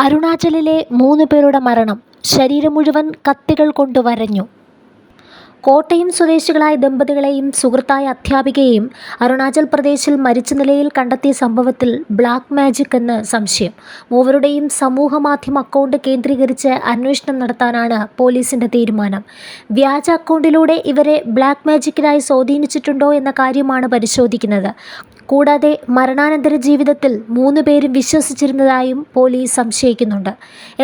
അരുണാചലിലെ മൂന്ന് പേരുടെ മരണം ശരീരം മുഴുവൻ കത്തികൾ കൊണ്ട് വരഞ്ഞു. കോട്ടയം സ്വദേശികളായ ദമ്പതികളെയും സുഹൃത്തായ അധ്യാപികയെയും അരുണാചൽ പ്രദേശിൽ മരിച്ച നിലയിൽ കണ്ടെത്തിയ സംഭവത്തിൽ ബ്ലാക്ക് മാജിക് എന്ന് സംശയം. മൂവരുടെയും സമൂഹ മാധ്യമ അക്കൗണ്ട് കേന്ദ്രീകരിച്ച് അന്വേഷണം നടത്താനാണ് പോലീസിന്റെ തീരുമാനം. വ്യാജ അക്കൗണ്ടിലൂടെ ഇവരെ ബ്ലാക്ക് മാജിക്കിനായി സ്വാധീനിച്ചിട്ടുണ്ടോ എന്ന കാര്യമാണ് പരിശോധിക്കുന്നത്. കൂടാതെ മരണാനന്തര ജീവിതത്തിൽ മൂന്ന് പേരും വിശ്വസിച്ചിരുന്നതായും പോലീസ് സംശയിക്കുന്നുണ്ട്.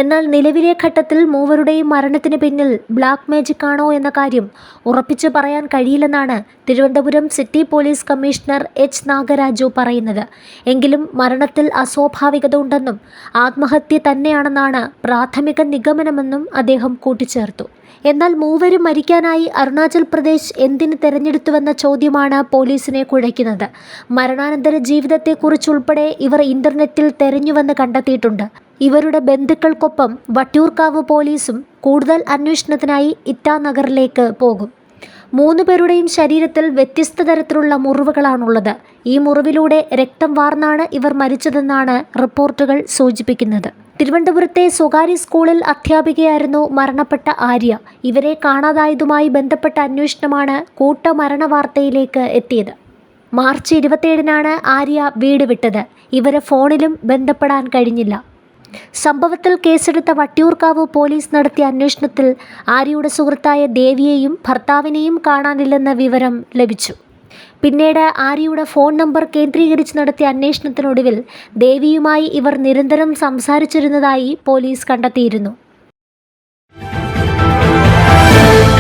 എന്നാൽ നിലവിലെ ഘട്ടത്തിൽ മൂവരുടെയും മരണത്തിന് പിന്നിൽ ബ്ലാക്ക് മാജിക് ആണോ എന്ന കാര്യം ഉറപ്പിച്ചു പറയാൻ കഴിയില്ലെന്നാണ് Thiruvananthapuram city police commissioner H Nagaraju പറയുന്നത്. എങ്കിലും മരണത്തിൽ അസ്വാഭാവികത ഉണ്ടെന്നും ആത്മഹത്യ തന്നെയാണെന്നാണ് പ്രാഥമിക നിഗമനമെന്നും അദ്ദേഹം കൂട്ടിച്ചേർത്തു. എന്നാൽ മൂവരും മരിക്കാനായി അരുണാചൽ പ്രദേശ് എന്തിന് തെരഞ്ഞെടുത്തുവെന്ന ചോദ്യമാണ് പോലീസിനെ കുഴയ്ക്കുന്നത്. മരണാനന്തര ജീവിതത്തെക്കുറിച്ചുൾപ്പെടെ ഇവർ ഇന്റർനെറ്റിൽ തെരഞ്ഞുവെന്ന് കണ്ടെത്തിയിട്ടുണ്ട്. ഇവരുടെ ബന്ധുക്കൾക്കൊപ്പം വട്ടിയൂർക്കാവ് പോലീസും കൂടുതൽ അന്വേഷണത്തിനായി ഇറ്റാനഗറിലേക്ക് പോകും. മൂന്ന് പേരുടെയും ശരീരത്തിൽ വ്യത്യസ്ത തരത്തിലുള്ള മുറിവുകളാണുള്ളത്. ഈ മുറിവിലൂടെ രക്തം വാർന്നാണ് ഇവർ മരിച്ചതെന്നാണ് റിപ്പോർട്ടുകൾ സൂചിപ്പിക്കുന്നത്. തിരുവനന്തപുരത്തെ സ്വകാര്യ സ്കൂളിൽ അധ്യാപികയായിരുന്നു മരണപ്പെട്ട ആര്യ. ഇവരെ കാണാതായതുമായി ബന്ധപ്പെട്ട അന്വേഷണമാണ് കൂട്ടമരണ വാർത്തയിലേക്ക് എത്തിയത്. മാർച്ച് ഇരുപത്തിയേഴിനാണ് ആര്യ വീട് വിട്ടത്. ഇവരെ ഫോണിലും ബന്ധപ്പെടാൻ കഴിഞ്ഞില്ല. സംഭവത്തിൽ കേസെടുത്ത വട്ടിയൂർക്കാവ് പോലീസ് നടത്തിയ അന്വേഷണത്തിൽ ആര്യയുടെ സുഹൃത്തായ ദേവിയെയും ഭർത്താവിനെയും കാണാനില്ലെന്ന വിവരം ലഭിച്ചു. പിന്നീട് ആര്യയുടെ ഫോൺ നമ്പർ കേന്ദ്രീകരിച്ച് നടത്തിയ അന്വേഷണത്തിനൊടുവിൽ ദേവിയുമായി ഇവർ നിരന്തരം സംസാരിച്ചിരുന്നതായി പോലീസ് കണ്ടെത്തിയിരുന്നു.